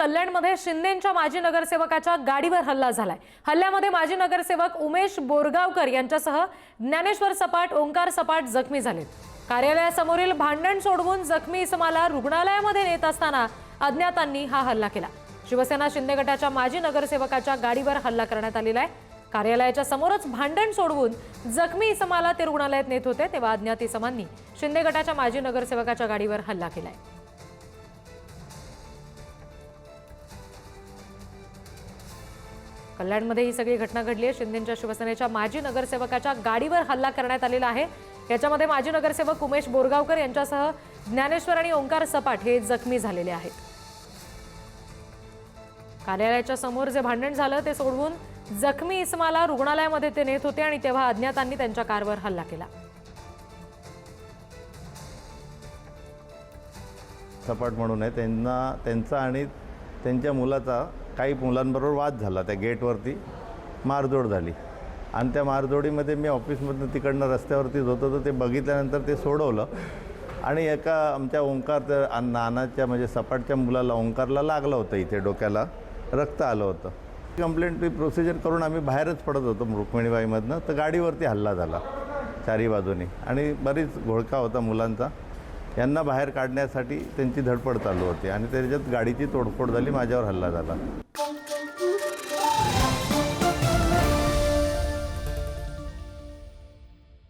कल्याणमध्ये शिंदेच्या माजी नगरसेवकाच्या गाडीवर हल्ला झालाय. हल्ल्यामध्ये माजी नगरसेवक उमेश बोरगावकर यांच्यासह ज्ञानेश्वर सपाट ओंकार सपाट जखमी झालेत. कार्यालयासमोरील भांडण सोडवून जखमी इसमाला रुग्णालयामध्ये नेत असताना अज्ञातांनी हा हल्ला केला. शिवसेना शिंदे गटाच्या माजी नगरसेवकाच्या गाडीवर हल्ला करण्यात आलेला आहे. कार्यालयाच्या समोरच भांडण सोडवून जखमी इसमाला ते रुग्णालयात नेत होते तेव्हा अज्ञात इसमांनी शिंदे गटाच्या माजी नगरसेवकाच्या गाडीवर हल्ला केलाय. कल्याणमध्ये ही सगळी घटना घडली आहे. शिंदेच्या शिवसेनेच्या माजी नगरसेवकाच्या गाडीवर हल्ला करण्यात आलेला आहे. याच्यामध्ये माजी नगरसेवक उमेश बोरगावकर यांच्यासह ज्ञानेश्वर आणि ओंकार सपाट हे जखमी झालेले आहेत. कार्यालयाच्या समोर जे भांडण झालं ते सोडवून जखमी इस्माला रुग्णालयामध्ये ते नेत होते आणि तेव्हा अज्ञातांनी त्यांच्या कारवर हल्ला केला. सपाट म्हणून आहे. त्यांना त्यांचा आणि त्यांच्या मुलाचा काही मुलांबरोबर वाद झाला त्या गेटवरती मारजोड झाली. आणि त्या मारजोडीमध्ये मी ऑफिसमधनं तिकडनं रस्त्यावरतीच होतो तर ते बघितल्यानंतर ते सोडवलं. आणि एका आमच्या ओंकार नानाच्या म्हणजे सपाटच्या मुलाला ओंकारला लागलं होतं इथे डोक्याला रक्त आलं होतं. कंप्लेंट प्रोसिजर करून आम्ही बाहेरच पडत होतो रुक्मिणीबाईमधनं तर गाडीवरती हल्ला झाला चारी बाजूनी. आणि बरीच घोळका होता मुलांचा. यांना बाहेर काढण्यासाठी त्यांची धडपड चालू होती आणि त्याच्यात गाडीची तोडफोड झाली माझ्यावर हल्ला झाला.